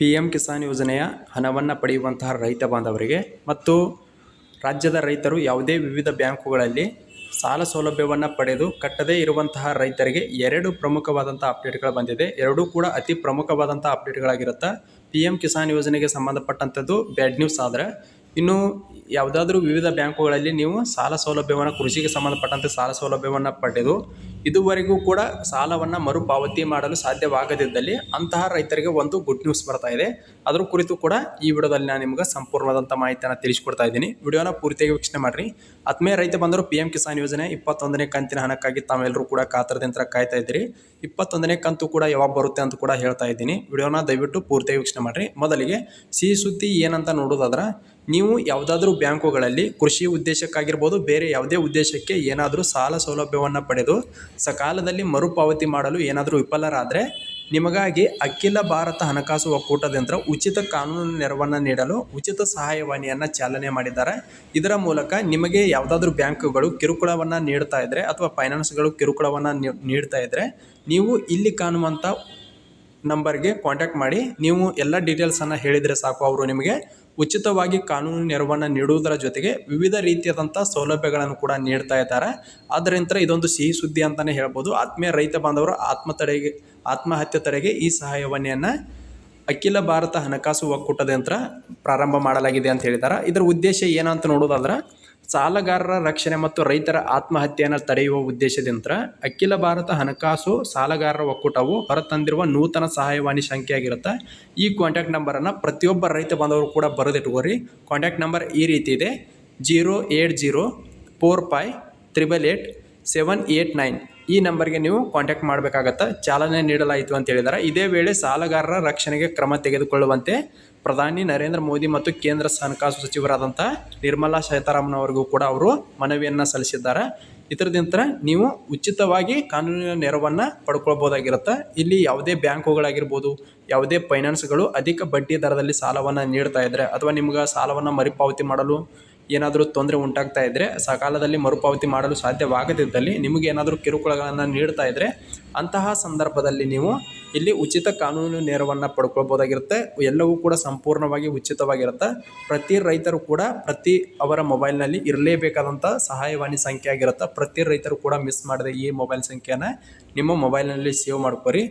P M Kisan ಯೋಜನೆಯ ಹಣವನ್ನು ಪಡೆಯುವಂತಹ ರೈತ ಬಾಂಧವರಿಗೆ ಮತ್ತು ರಾಜ್ಯದ ರೈತರು ಯಾವುದೇ ವಿವಿಧ ಬ್ಯಾಂಕುಗಳಲ್ಲಿ ಸಾಲ ಸೌಲಭ್ಯವನ್ನು ಪಡೆದು ಕಟ್ಟದೇ ಇರುವಂತಹ ರೈತರಿಗೆ ಎರಡು ಪ್ರಮುಖವಾದಂಥ ಅಪ್ಡೇಟ್ಗಳು ಬಂದಿದೆ. ಎರಡೂ ಕೂಡ ಅತಿ ಪ್ರಮುಖವಾದಂಥ ಅಪ್ಡೇಟ್ಗಳಾಗಿರುತ್ತೆ, ಪಿ ಎಂ ಕಿಸಾನ್ ಯೋಜನೆಗೆ ಸಂಬಂಧಪಟ್ಟಂಥದ್ದು ಬ್ಯಾಡ್ ನ್ಯೂಸ್ ಆದರೆ ಇನ್ನು ಯಾವುದಾದ್ರೂ ವಿವಿಧ ಬ್ಯಾಂಕುಗಳಲ್ಲಿ ನೀವು ಸಾಲ ಸೌಲಭ್ಯವನ್ನು, ಕೃಷಿಗೆ ಸಂಬಂಧಪಟ್ಟಂತೆ ಸಾಲ ಸೌಲಭ್ಯವನ್ನು ಪಡೆದು ಇದುವರೆಗೂ ಕೂಡ ಸಾಲವನ್ನು ಮರುಪಾವತಿ ಮಾಡಲು ಸಾಧ್ಯವಾಗದಿದ್ದಲ್ಲಿ ಅಂತಹ ರೈತರಿಗೆ ಒಂದು ಗುಡ್ ನ್ಯೂಸ್ ಬರ್ತಾ ಇದೆ. ಅದರ ಕುರಿತು ಕೂಡ ಈ ವಿಡಿಯೋದಲ್ಲಿ ನಾನು ನಿಮ್ಗೆ ಸಂಪೂರ್ಣವಾದಂಥ ಮಾಹಿತಿಯನ್ನು ತಿಳಿಸ್ಕೊಡ್ತಾ ಇದ್ದೀನಿ. ವಿಡಿಯೋನ ಪೂರ್ತಿಯಾಗಿ ವೀಕ್ಷಣೆ ಮಾಡಿರಿ. ಆತ್ಮೇ ರೈತ ಬಂದರು ಪಿ ಎಂ ಕಿಸಾನ್ ಯೋಜನೆ, ಇಪ್ಪತ್ತೊಂದನೇ ಕಂತಿನ ಹಣಕ್ಕಾಗಿ ತಾವೆಲ್ಲರೂ ಕೂಡ ಕಾತರದಿಂದ ಕಾಯ್ತಾ ಇದ್ದೀರಿ. ಇಪ್ಪತ್ತೊಂದನೇ ಕಂತು ಕೂಡ ಯಾವಾಗ ಬರುತ್ತೆ ಅಂತ ಕೂಡ ಹೇಳ್ತಾ ಇದ್ದೀನಿ. ವಿಡಿಯೋನ ದಯವಿಟ್ಟು ಪೂರ್ತಿಯಾಗಿ ವೀಕ್ಷಣೆ ಮಾಡಿರಿ. ಮೊದಲಿಗೆ ಸಿಹಿ ಸುದ್ದಿ ಏನಂತ ನೋಡೋದಾದ್ರೆ ನೀವು ಯಾವುದಾದ್ರೂ ಬ್ಯಾಂಕುಗಳಲ್ಲಿ ಕೃಷಿ ಉದ್ದೇಶಕ್ಕಾಗಿರ್ಬೋದು ಬೇರೆ ಯಾವುದೇ ಉದ್ದೇಶಕ್ಕೆ ಏನಾದರೂ ಸಾಲ ಸೌಲಭ್ಯವನ್ನು ಪಡೆದು ಸಕಾಲದಲ್ಲಿ ಮರುಪಾವತಿ ಮಾಡಲು ಏನಾದರೂ ವಿಫಲರಾದರೆ ನಿಮಗಾಗಿ ಅಖಿಲ ಭಾರತ ಹಣಕಾಸು ಒಕ್ಕೂಟದಿಂದ ಉಚಿತ ಕಾನೂನು ನೆರವನ್ನು ನೀಡಲು ಉಚಿತ ಸಹಾಯವಾಣಿಯನ್ನು ಚಾಲನೆ ಮಾಡಿದ್ದಾರೆ. ಇದರ ಮೂಲಕ ನಿಮಗೆ ಯಾವುದಾದ್ರೂ ಬ್ಯಾಂಕುಗಳು ಕಿರುಕುಳವನ್ನು ನೀಡ್ತಾ ಇದ್ದರೆ ಅಥವಾ ಫೈನಾನ್ಸ್ಗಳು ಕಿರುಕುಳವನ್ನು ನೀಡ್ತಾ ಇದ್ದರೆ ನೀವು ಇಲ್ಲಿ ಕಾಣುವಂಥ ನಂಬರ್ಗೆ ಕಾಂಟ್ಯಾಕ್ಟ್ ಮಾಡಿ. ನೀವು ಎಲ್ಲ ಡೀಟೇಲ್ಸನ್ನು ಹೇಳಿದರೆ ಸಾಕು ಅವರು ನಿಮಗೆ. ಉಚಿತವಾಗಿ ಕಾನೂನು ನೆರವನ್ನು ನೀಡುವುದರ ಜೊತೆಗೆ ವಿವಿಧ ರೀತಿಯಾದಂಥ ಸೌಲಭ್ಯಗಳನ್ನು ಕೂಡ ನೀಡ್ತಾ ಇದ್ದಾರೆ. ಆದ್ದರಿಂದ ಇದೊಂದು ಸಿಹಿ ಸುದ್ದಿ ಅಂತಲೇ ಹೇಳ್ಬೋದು. ಆತ್ಮೀಯ ರೈತ ಬಾಂಧವರು ಆತ್ಮ ತಡೆಗೆ ಆತ್ಮಹತ್ಯೆ ತಡೆಗೆ ಈ ಸಹಾಯವಾಣಿಯನ್ನು ಅಖಿಲ ಭಾರತ ಹಣಕಾಸು ಒಕ್ಕೂಟದ ಪ್ರಾರಂಭ ಮಾಡಲಾಗಿದೆ ಅಂತ ಹೇಳಿದ್ದಾರೆ. ಇದರ ಉದ್ದೇಶ ಏನಂತ ನೋಡೋದಾದ್ರೆ ಸಾಲಗಾರರ ರಕ್ಷಣೆ ಮತ್ತು ರೈತರ ಆತ್ಮಹತ್ಯೆಯನ್ನು ತಡೆಯುವ ಉದ್ದೇಶದಿಂದ ಅಖಿಲ ಭಾರತ ಹಣಕಾಸು ಸಾಲಗಾರರ ಒಕ್ಕೂಟವು ಹೊರತಂದಿರುವ ನೂತನ ಸಹಾಯವಾಣಿ ಸಂಖ್ಯೆ ಆಗಿರುತ್ತೆ ಈ ಕಾಂಟ್ಯಾಕ್ಟ್ ನಂಬರನ್ನು ಪ್ರತಿಯೊಬ್ಬ ರೈತ ಬಾಂಧವರು ಕೂಡ ಬರೆದಿಟ್ಕೋರಿ. ಕಾಂಟ್ಯಾಕ್ಟ್ ನಂಬರ್ ಈ ರೀತಿ ಇದೆ. Zero eight zero four five triple eight seven eight nine. ಈ ನಂಬರ್ಗೆ ನೀವು ಕಾಂಟ್ಯಾಕ್ಟ್ ಮಾಡಬೇಕಾಗತ್ತೆ? ಚಾಲನೆ ನೀಡಲಾಯಿತು ಅಂತ ಹೇಳಿದ್ದಾರೆ ಇದೇ ವೇಳೆ ಸಾಲಗಾರರ ರಕ್ಷಣೆಗೆ ಕ್ರಮ ತೆಗೆದುಕೊಳ್ಳುವಂತೆ ಪ್ರಧಾನಿ ನರೇಂದ್ರ ಮೋದಿ ಮತ್ತು ಕೇಂದ್ರ ಹಣಕಾಸು ಸಚಿವರಾದಂಥ ನಿರ್ಮಲಾ ಸೀತಾರಾಮನ್ ಅವರಿಗೂ ಕೂಡ ಅವರು ಮನವಿಯನ್ನು ಸಲ್ಲಿಸಿದ್ದಾರೆ. ಇದರದಿಂತ ನೀವು ಉಚಿತವಾಗಿ ಕಾನೂನಿನ ನೆರವನ್ನು ಪಡ್ಕೊಳ್ಬೋದಾಗಿರುತ್ತೆ? ಇಲ್ಲಿ ಯಾವುದೇ ಬ್ಯಾಂಕುಗಳಾಗಿರ್ಬೋದು, ಯಾವುದೇ ಫೈನಾನ್ಸ್ಗಳು ಅಧಿಕ ಬಡ್ಡಿ ದರದಲ್ಲಿ ಸಾಲವನ್ನು ನೀಡ್ತಾ ಇದ್ದರೆ ಅಥವಾ ನಿಮ್ಗೆ ಸಾಲವನ್ನು ಮರುಪಾವತಿ ಮಾಡಲು ಏನಾದರೂ ತೊಂದರೆ ಉಂಟಾಗ್ತಾ ಇದ್ದರೆ ಸಕಾಲದಲ್ಲಿ ಮರುಪಾವತಿ ಮಾಡಲು ಸಾಧ್ಯವಾಗದಿದ್ದಲ್ಲಿ ನಿಮಗೆ ಏನಾದರೂ ಕಿರುಕುಳಗಳನ್ನು ನೀಡ್ತಾ ಇದ್ದರೆ ಅಂತಹ ಸಂದರ್ಭದಲ್ಲಿ ನೀವು ಇಲ್ಲಿ ಉಚಿತ ಕಾನೂನು ನೆರವನ್ನು ಪಡ್ಕೊಳ್ಬೋದಾಗಿರುತ್ತೆ. ಎಲ್ಲವೂ ಕೂಡ ಸಂಪೂರ್ಣವಾಗಿ ಉಚಿತವಾಗಿರುತ್ತೆ. ಪ್ರತಿ ರೈತರು ಕೂಡ ಪ್ರತಿ ಅವರ ಮೊಬೈಲ್ನಲ್ಲಿ ಇರಲೇಬೇಕಾದಂಥ ಸಹಾಯವಾಣಿ ಸಂಖ್ಯೆ ಆಗಿರುತ್ತೆ. ಪ್ರತಿ ರೈತರು ಕೂಡ ಮಿಸ್ ಮಾಡಿದೆ ಈ ಮೊಬೈಲ್ ಸಂಖ್ಯೆನ ನಿಮ್ಮ ಮೊಬೈಲ್ನಲ್ಲಿ ಸೇವ್ ಮಾಡ್ಕೊರಿ.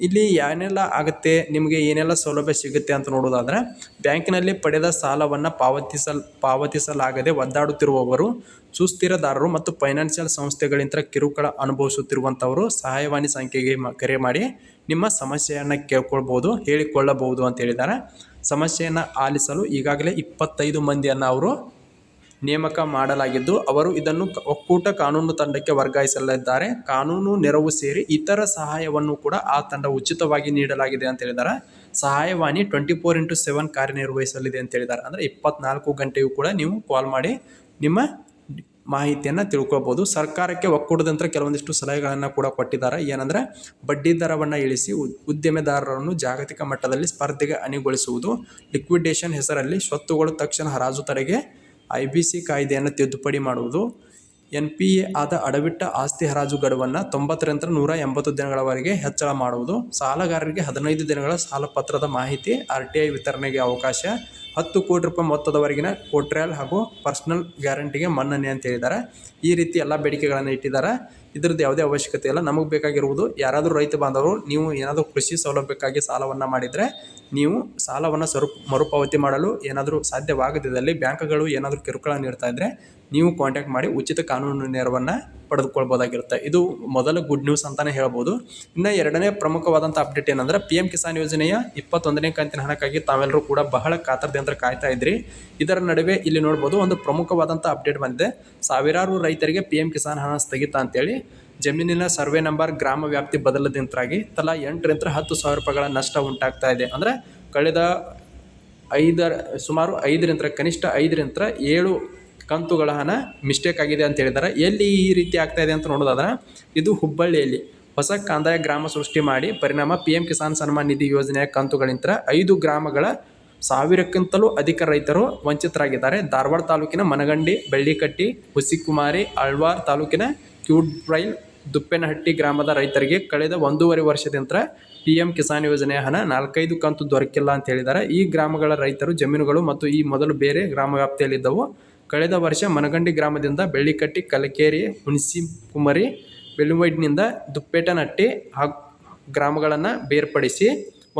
ಇಲ್ಲಿ ಏನೆಲ್ಲ ಆಗುತ್ತೆ, ನಿಮಗೆ ಏನೆಲ್ಲ ಸೌಲಭ್ಯ ಸಿಗುತ್ತೆ ಅಂತ ನೋಡೋದಾದರೆ, ಬ್ಯಾಂಕಿನಲ್ಲಿ ಪಡೆದ ಸಾಲವನ್ನು ಪಾವತಿಸಲ್, ಪಾವತಿಸಲಾಗದೆ ಒದ್ದಾಡುತ್ತಿರುವವರು, ಸುಸ್ಥಿರದಾರರು ಮತ್ತು ಫೈನಾನ್ಷಿಯಲ್ ಸಂಸ್ಥೆಗಳಿಂದ ಕಿರುಕುಳ ಅನುಭವಿಸುತ್ತಿರುವಂಥವರು ಸಹಾಯವಾಣಿ ಸಂಖ್ಯೆಗೆ ಕರೆ ಮಾಡಿ ನಿಮ್ಮ ಸಮಸ್ಯೆಯನ್ನು ಕೇಳ್ಕೊಳ್ಬೋದು, ಹೇಳಿಕೊಳ್ಳಬಹುದು ಅಂತ ಹೇಳಿದ್ದಾರೆ. ಸಮಸ್ಯೆಯನ್ನು ಆಲಿಸಲು ಈಗಾಗಲೇ ಇಪ್ಪತ್ತೈದು ಮಂದಿಯನ್ನು ಅವರು ನೇಮಕ ಮಾಡಲಾಗಿದ್ದು, ಅವರು ಇದನ್ನು ಒಕ್ಕೂಟ ಕಾನೂನು ತಂಡಕ್ಕೆ ವರ್ಗಾಯಿಸಲಿದ್ದಾರೆ. ಕಾನೂನು ನೆರವು ಸೇರಿ ಇತರ ಸಹಾಯವನ್ನು ಕೂಡ ಆ ತಂಡ ಉಚಿತವಾಗಿ ನೀಡಲಾಗಿದೆ ಅಂತ ಹೇಳಿದ್ದಾರೆ ಸಹಾಯವಾಣಿ ಟ್ವೆಂಟಿ ಫೋರ್ ಇಂಟು ಸೆವೆನ್ ಕಾರ್ಯನಿರ್ವಹಿಸಲಿದೆ ಅಂತ ಹೇಳಿದ್ದಾರೆ ಅಂದರೆ ಇಪ್ಪತ್ನಾಲ್ಕು ಗಂಟೆಯೂ ಕೂಡ ನೀವು ಕಾಲ್ ಮಾಡಿ ನಿಮ್ಮ ಮಾಹಿತಿಯನ್ನು ತಿಳ್ಕೊಬೋದು ಸರ್ಕಾರಕ್ಕೆ ಒಕ್ಕೂಟದಂತರ ಕೆಲವೊಂದಿಷ್ಟು ಸಲಹೆಗಳನ್ನು ಕೂಡ ಕೊಟ್ಟಿದ್ದಾರೆ ಏನಂದರೆ, ಬಡ್ಡಿ ದರವನ್ನು ಇಳಿಸಿ ಉದ್ಯಮೆದಾರರನ್ನು ಜಾಗತಿಕ ಮಟ್ಟದಲ್ಲಿ ಸ್ಪರ್ಧೆಗೆ ಅಣಿಗೊಳಿಸುವುದು ಲಿಕ್ವಿಡೇಷನ್ ಹೆಸರಲ್ಲಿ ಸ್ವತ್ತುಗಳು ತಕ್ಷಣ ಹರಾಜು ತಡೆಗೆ ಐ ಬಿ ಸಿ ಕಾಯ್ದೆಯನ್ನು ತಿದ್ದುಪಡಿ ಮಾಡುವುದು. ಎನ್ ಪಿ ಎ ಆದ ಅಡವಿಟ್ಟ ಆಸ್ತಿ ಹರಾಜು ಗಡುವನ್ನು ತೊಂಬತ್ತರಿಂದ ನೂರ ಎಂಬತ್ತು ದಿನಗಳವರೆಗೆ ಹೆಚ್ಚಳ ಮಾಡುವುದು. ಸಾಲಗಾರರಿಗೆ ಹದಿನೈದು ದಿನಗಳ ಸಾಲ ಪತ್ರದ ಮಾಹಿತಿ, ಆರ್ ಟಿ ಐ ವಿತರಣೆಗೆ ಅವಕಾಶ, ಹತ್ತು ಕೋಟಿ ರೂಪಾಯಿ ಮೊತ್ತದವರೆಗಿನ ಕೋಟ್ರಿಯಲ್ ಹಾಗೂ ಪರ್ಸ್ನಲ್ ಗ್ಯಾರಂಟಿಗೆ ಮನ್ನಣೆ ಅಂತ ಹೇಳಿದ್ದಾರೆ. ಈ ರೀತಿ ಎಲ್ಲ ಬೇಡಿಕೆಗಳನ್ನು ಇಟ್ಟಿದ್ದಾರೆ. ಇದ್ರದ್ದು ಯಾವುದೇ ಅವಶ್ಯಕತೆ ಇಲ್ಲ. ನಮಗೆ ಬೇಕಾಗಿರುವುದು ಯಾರಾದರೂ ರೈತ ಬಾಂಧವರು, ನೀವು ಏನಾದರೂ ಕೃಷಿ ಸೌಲಭ್ಯಕ್ಕಾಗಿ ಸಾಲವನ್ನು ಮಾಡಿದರೆ ನೀವು ಸಾಲವನ್ನು ಸರು ಮರುಪಾವತಿ ಮಾಡಲು ಏನಾದರೂ ಸಾಧ್ಯವಾಗದಿದ್ದಲ್ಲಿ ಬ್ಯಾಂಕ್ಗಳು ಏನಾದರೂ ಕಿರುಕುಳ ನೀಡ್ತಾ ಇದ್ದರೆ ನೀವು ಕಾಂಟ್ಯಾಕ್ಟ್ ಮಾಡಿ ಉಚಿತ ಕಾನೂನು ನೆರವನ್ನು ಪಡೆದುಕೊಳ್ಬೋದಾಗಿರುತ್ತೆ. ಇದು ಮೊದಲ ಗುಡ್ ನ್ಯೂಸ್ ಅಂತಲೇ ಹೇಳ್ಬೋದು. ಇನ್ನು ಎರಡನೇ ಪ್ರಮುಖವಾದಂಥ ಅಪ್ಡೇಟ್ ಏನಂದ್ರೆ ಪಿ ಎಂ ಕಿಸಾನ್ ಯೋಜನೆಯ ಇಪ್ಪತ್ತೊಂದನೇ ಕಂತಿನ ಹಣಕ್ಕಾಗಿ ತಾವೆಲ್ಲರೂ ಕೂಡ ಬಹಳ ಕಾತರದಿಂದ ಕಾಯ್ತಾ ಇದ್ರಿ. ಇದರ ನಡುವೆ ಇಲ್ಲಿ ನೋಡ್ಬೋದು, ಒಂದು ಪ್ರಮುಖವಾದಂಥ ಅಪ್ಡೇಟ್ ಬಂದಿದೆ. ಸಾವಿರಾರು ರೈತರಿಗೆ ಪಿ ಎಂ ಕಿಸಾನ್ ಹಣ ಸ್ಥಗಿತ ಅಂತೇಳಿ. ಜಮೀನಿನ ಸರ್ವೆ ನಂಬರ್, ಗ್ರಾಮ ವ್ಯಾಪ್ತಿ ಬದಲದಿಂದಾಗಿ ತಲಾ ಎಂಟರಿಂದ ಹತ್ತು ಸಾವಿರ ರೂಪಾಯಿಗಳ ನಷ್ಟ ಉಂಟಾಗ್ತಾ ಇದೆ. ಅಂದರೆ ಕಳೆದ ಐದರ, ಸುಮಾರು ಐದರಿಂದ, ಕನಿಷ್ಠ ಐದರಿಂದ ಏಳು ಕಂತುಗಳ ಹಣ ಮಿಸ್ಟೇಕ್ ಆಗಿದೆ ಅಂತ ಹೇಳಿದ್ದಾರೆ. ಎಲ್ಲಿ ಈ ರೀತಿ ಆಗ್ತಾ ಇದೆ ಅಂತ ನೋಡೋದಾದ್ರೆ, ಇದು ಹುಬ್ಬಳ್ಳಿಯಲ್ಲಿ ಹೊಸ ಕಂದಾಯ ಗ್ರಾಮ ಸೃಷ್ಟಿ ಮಾಡಿ ಪರಿಣಾಮ ಪಿ ಎಂ ಕಿಸಾನ್ ಸನ್ಮಾನ್ ನಿಧಿ ಯೋಜನೆಯ ಕಂತುಗಳಿಂತ ಐದು ಗ್ರಾಮಗಳ ಸಾವಿರಕ್ಕಿಂತಲೂ ಅಧಿಕ ರೈತರು ವಂಚಿತರಾಗಿದ್ದಾರೆ. ಧಾರವಾಡ ತಾಲೂಕಿನ ಮನಗಂಡಿ, ಬೆಳ್ಳಿಕಟ್ಟಿ, ಹುಸಿಕುಮಾರಿ ಅಳ್ವಾರ್ ತಾಲೂಕಿನ ಕ್ಯೂಡ್ರೈಲ್ ದುಪ್ಪೇನಹಟ್ಟಿ ಗ್ರಾಮದ ರೈತರಿಗೆ ಕಳೆದ ಒಂದೂವರೆ ವರ್ಷದಿಂದ ಪಿ ಎಂ ಕಿಸಾನ್ ಯೋಜನೆಯ ಹಣ ನಾಲ್ಕೈದು ಕಂತು ದೊರಕಿಲ್ಲ ಅಂತ ಹೇಳಿದ್ದಾರೆ. ಈ ಗ್ರಾಮಗಳ ರೈತರು ಜಮೀನುಗಳು ಮತ್ತು ಈ ಮೊದಲು ಬೇರೆ ಗ್ರಾಮ ವ್ಯಾಪ್ತಿಯಲ್ಲಿದ್ದವು. ಕಳೆದ ವರ್ಷ ಮನಗಂಡಿ ಗ್ರಾಮದಿಂದ ಬೆಳ್ಳಿಕಟ್ಟಿ, ಕಲಕೇರಿ ಹುಣಸಿ ಕುಮರಿ ಬೆಳುವಡ್ನಿಂದ ದುಪ್ಪೇಟನಟ್ಟಿ ಹಾಗೂ ಗ್ರಾಮಗಳನ್ನು ಬೇರ್ಪಡಿಸಿ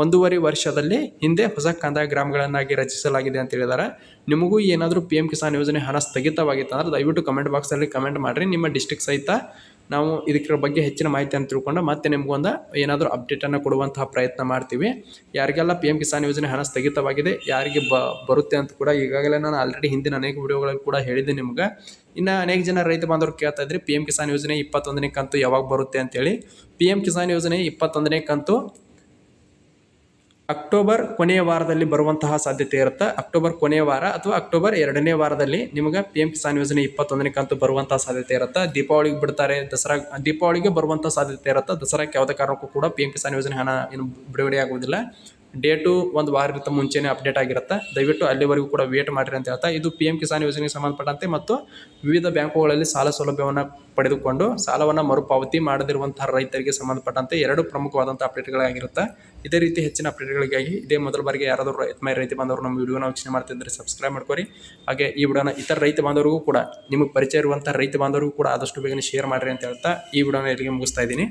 ಒಂದೂವರೆ ವರ್ಷದಲ್ಲಿ ಹಿಂದೆ ಹೊಸ ಕಂದಾಯ ಗ್ರಾಮಗಳನ್ನಾಗಿ ರಚಿಸಲಾಗಿದೆ ಅಂತ ಹೇಳಿದ್ದಾರೆ ನಿಮಗೂ ಏನಾದರೂ ಪಿ ಎಂ ಕಿಸಾನ್ ಯೋಜನೆ ಹಣ ಸ್ಥಗಿತವಾಗಿತ್ತು ಅಂದರೆ ದಯವಿಟ್ಟು ಕಮೆಂಟ್ ಬಾಕ್ಸಲ್ಲಿ ಕಮೆಂಟ್ ಮಾಡಿರಿ. ನಿಮ್ಮ ಡಿಸ್ಟಿಕ್ ಸಹಿತ ನಾವು ಇದಕ್ಕೆ ಬಗ್ಗೆ ಹೆಚ್ಚಿನ ಮಾಹಿತಿಯನ್ನು ತಿಳ್ಕೊಂಡು ಮತ್ತೆ ನಿಮಗೊಂದು ಏನಾದರೂ ಅಪ್ಡೇಟನ್ನು ಕೊಡುವಂತಹ ಪ್ರಯತ್ನ ಮಾಡ್ತೀವಿ. ಯಾರಿಗೆಲ್ಲ ಪಿ ಎಂ ಕಿಸಾನ್ ಯೋಜನೆ ಹಣ ಸ್ಥಗಿತವಾಗಿದೆ, ಯಾರಿಗೆ ಬ, ಬರುತ್ತೆ ಅಂತ ಕೂಡ ಈಗಾಗಲೇ ನಾನು ಆಲ್ರೆಡಿ ಹಿಂದಿನ ಅನೇಕ ವಿಡಿಯೋಗಳಲ್ಲಿ ಕೂಡ ಹೇಳಿದೆ ನಿಮ್ಗೆ. ಇನ್ನು ಅನೇಕ ಜನ ರೈತ ಬಾಂಧವರು ಕೇಳ್ತಾ ಇದ್ರಿ ಪಿ ಎಂ ಕಿಸಾನ್ ಯೋಜನೆ ಇಪ್ಪತ್ತೊಂದನೇ ಕಂತು ಯಾವಾಗ ಬರುತ್ತೆ ಅಂತೇಳಿ. ಪಿ ಎಂ ಕಿಸಾನ್ ಯೋಜನೆ ಇಪ್ಪತ್ತೊಂದನೇ ಕಂತು ಅಕ್ಟೋಬರ್ ಕೊನೆಯ ವಾರದಲ್ಲಿ ಬರುವಂತಹ ಸಾಧ್ಯತೆ ಇರುತ್ತೆ? ಅಕ್ಟೋಬರ್ ಕೊನೆಯ ವಾರ ಅಥವಾ ಅಕ್ಟೋಬರ್ ಎರಡನೇ ವಾರದಲ್ಲಿ ನಿಮಗೆ ಪಿ ಎಂ ಕಿಸಾನ್ ಯೋಜನೆ ಇಪ್ಪತ್ತೊಂದನೇ ಕಂತು ಬರುವಂತಹ ಸಾಧ್ಯತೆ ಇರುತ್ತೆ? ದೀಪಾವಳಿಗೆ ಬಿಡ್ತಾರೆ, ದಸರಾ, ದೀಪಾವಳಿಗೆ ಬರುವಂಥ ಸಾಧ್ಯತೆ ಇರುತ್ತೆ? ದಸರಾಕ್ಕೆ ಯಾವುದೇ ಕಾರಣಕ್ಕೂ ಕೂಡ ಪಿ ಎಂ ಕಿಸಾನ್ ಯೋಜನೆ ಹಣ ಏನು ಬಿಡುಗಡೆ ಆಗುವುದಿಲ್ಲ. ಡೇಟು ಒಂದು ವಾರಕ್ಕಿಂತ ಮುಂಚೆನೇ ಅಪ್ಡೇಟ್ ಆಗಿರುತ್ತೆ. ದಯವಿಟ್ಟು ಅಲ್ಲಿವರೆಗೂ ಕೂಡ ವೇಟ್ ಮಾಡಿರಿ ಅಂತ ಹೇಳ್ತಾ, ಇದು ಪಿ ಎಂ ಕಿಸಾನ್ ಯೋಜನೆಗೆ ಸಂಬಂಧಪಟ್ಟಂತೆ ಮತ್ತು ವಿವಿಧ ಬ್ಯಾಂಕುಗಳಲ್ಲಿ ಸಾಲ ಸೌಲಭ್ಯವನ್ನು ಪಡೆದುಕೊಂಡು ಸಾಲವನ್ನು ಮರುಪಾವತಿ ಮಾಡದಿರುವಂತಹ ರೈತರಿಗೆ ಸಂಬಂಧಪಟ್ಟಂತೆ ಎರಡು ಪ್ರಮುಖವಾದಂಥ ಅಪ್ಡೇಟ್ಗಳಾಗಿರುತ್ತೆ ಇದೇ ರೀತಿ ಹೆಚ್ಚಿನ ಅಪ್ಡೇಟ್ಗಳಿಗಾಗಿ ಇದೇ ಮೊದಲ ಬಾರಿಗೆ ಯಾರಾದರೂ ರೈತ ಮೈ ರೈತ ಬಾಂಧವರು ನಮ್ಮ ವಿಡಿಯೋನ ವೀಕ್ಷಣೆ ಮಾಡ್ತಿದ್ದರೆ ಸಬ್ಸ್ಕ್ರೈಬ್ ಮಾಡ್ಕೊರಿ. ಹಾಗೆ ಈ ವಿಡಿಯೋನ ಇತರ ರೈತ ಬಾಂಧವರಿಗೂ ಕೂಡ, ನಿಮಗೆ ಪರಿಚಯ ಇರುವಂಥ ರೈತ ಬಾಂಧವರಿಗೂ ಕೂಡ ಆದಷ್ಟು ಬೇಗನೆ ಶೇರ್ ಮಾಡಿರಿ ಅಂತ ಹೇಳ್ತಾ, ಈ ವಿಡಿಯೋನ ಇಲ್ಲಿಗೆ ಮುಗಿಸ್ತಾ ಇದ್ದೀನಿ.